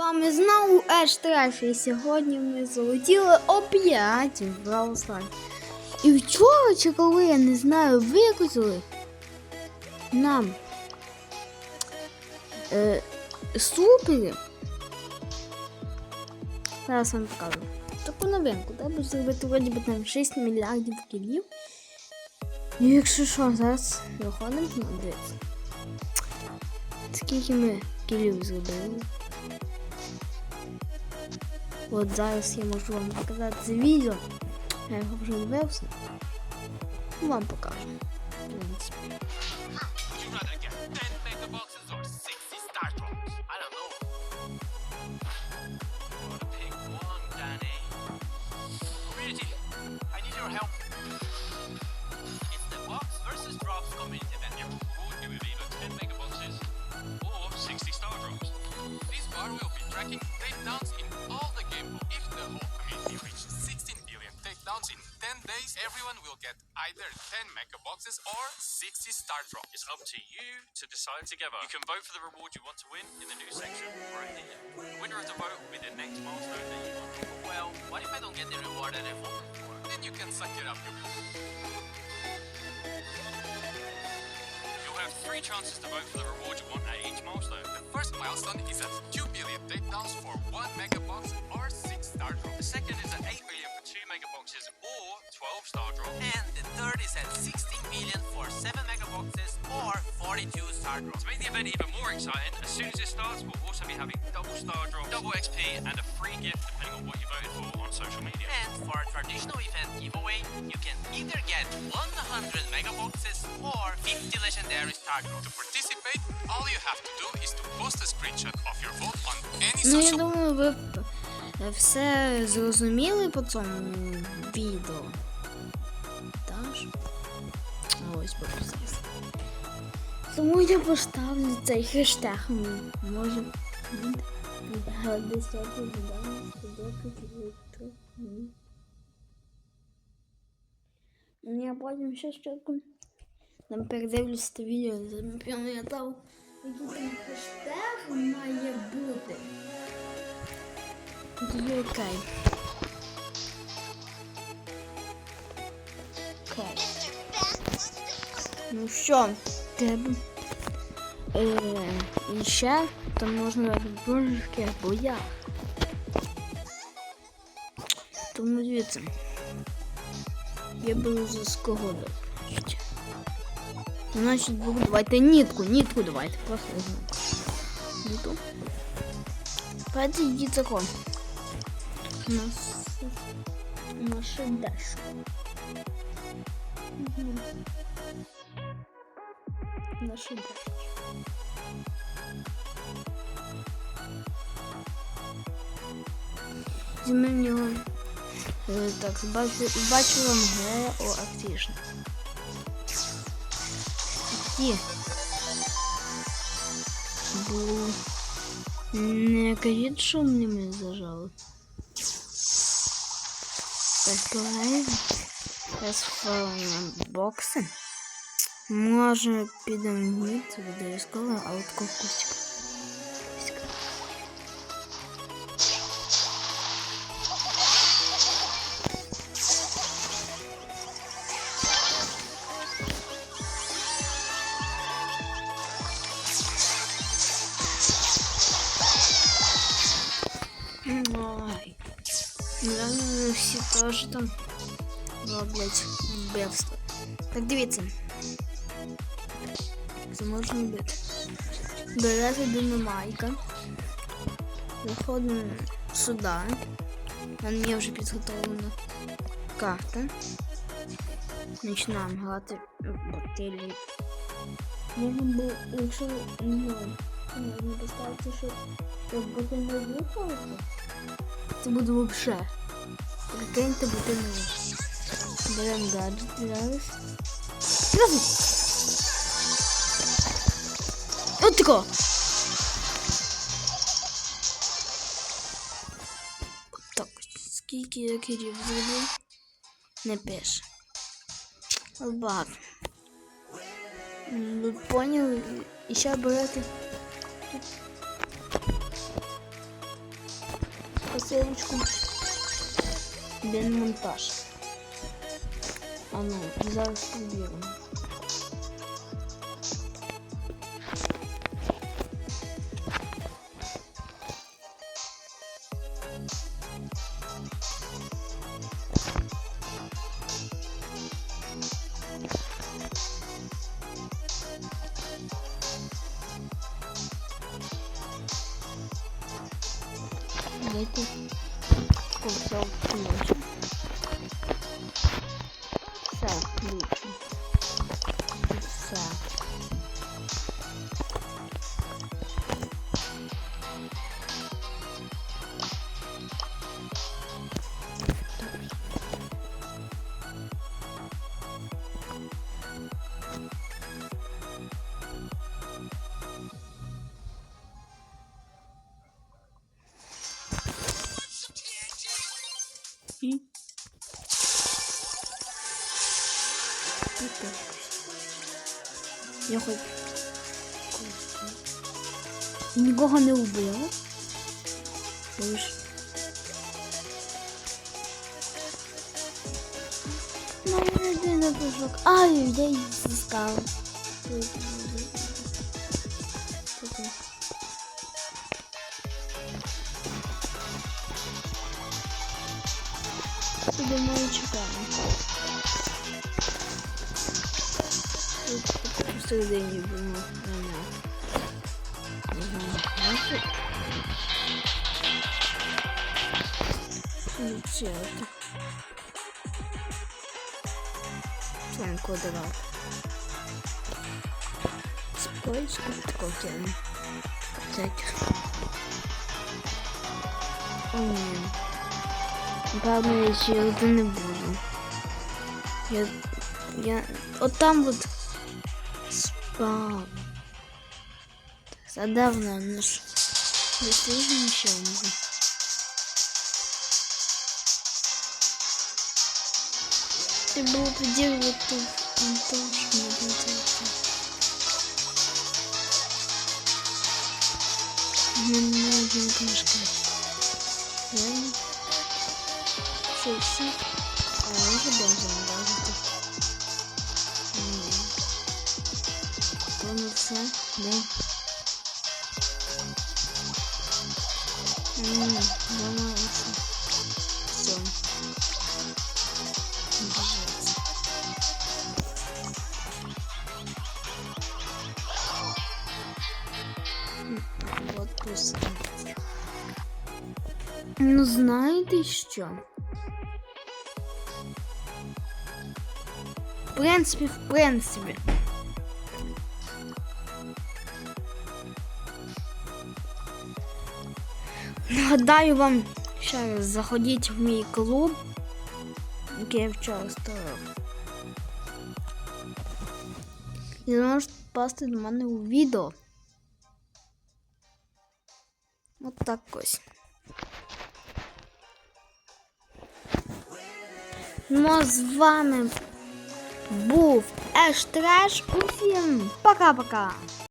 вами знову Еш Треш, і сьогодні ми залетіли опять в Brawl Stars. І вчора, чи коли, я не знаю, викотили нам е, супери. Зараз вам покажу. Таку новинку, треба зробити вроді би там 6 мільярдів кілів. І якщо що, зараз виходимо дивіться. Скільки ми кілів зробили? От зараз я можу вам показати це відео. Я його вже дивився. Вам покажу. In 10 days, everyone will get either 10 mega boxes or 60 star drops. It's up to you to decide together. You can vote for the reward you want to win in the new section right here. Winner of the vote will be the next milestone that you want. Well, what if I don't get the reward that I voted for? Then you can suck it up. You'll have three chances to vote for the reward you want at each milestone. The first milestone is at 2 billion takedowns for 1 mega box or 6 star drop. The second is at 8 billion 2 megaboxes or 12 star drop. And the third is at 16 million for 7 megaboxes or 42 star drop. To make the event even more exciting, as soon as it starts, we'll also be having double star drop, double XP, and a free gift depending on what you voted for on social media. And for a traditional event giveaway, you can either get 100 megaboxes or 50 legendary star drop. To participate, all you have to do is to post a screenshot of your vote on any social... все зрозуміли по цьому відео. Так Ось пописався. Тому я поставлю цей хештег. Може. Я потім ще щоку. Там передивлюсь це відео, запам'ятав, який там хештег має бути. Тоді окей. Окей. Ну що, тебе. Е, і ще там можна божки або я. Тому дивіться. Я беру за скогоду. Значить, буду давайте нитку, нитку давайте, просто візьмемо. Нитку. Давайте йди закон. У нас наша Даша. Мгм. Наша Даша. Зіми в нього. е, Так, бачу, бачу вам ГО активно. Які? Бо не кажіть, що мені мене зажали. Так, давай. Зараз в бокси. Може підемо в мід, це буде різково, а всі теж там роблять вбивство. Так дивіться. Це можна бити. Берете динамайка. Виходимо сюди. У мене є вже підготовлена карта. Починаємо грати батилі. Можна було, якщо ну, можна поставити, що як бути не випалити. Це буде вообще. Прикиньте, бути не Беремо гаджет зараз. Зразу! От тако! Так, скільки я кірів зробив? Не пише. Багато. Ви поняли? І ще берете. посилочку. Де монтаж. А ну, зараз перевіримо. Давайте все включим. Все І. Я хоч нікого не вбила. Лиш. Ну, йди на пушок. Ай, я її зіскала. Сидимо і чекаємо. Тут посередині будемо ганяти. Не знаю, як. Включати. Член квадрат. Спойчку тако тягну. Всяких. О, ні. Напевно, я ще його не буду. Я. Я. От там от спав. Задавно ну ж. Дослідження ще можу. Ти було поділити монтаж не буде. Мене один книжка. Реально? Це все. А я вже бомбу наважити. Ні. Воно все, да? Ні, воно все. Все. Бежать. Вот пусть. Ну, знаєте що? Принципі, в принципі. Нагадаю вам ще раз, заходіть в мій клуб, який я вчора створив. І зможете попасти до мене у відео. От так ось. Ну а з вами був Еш Треш. Усім пока-пока!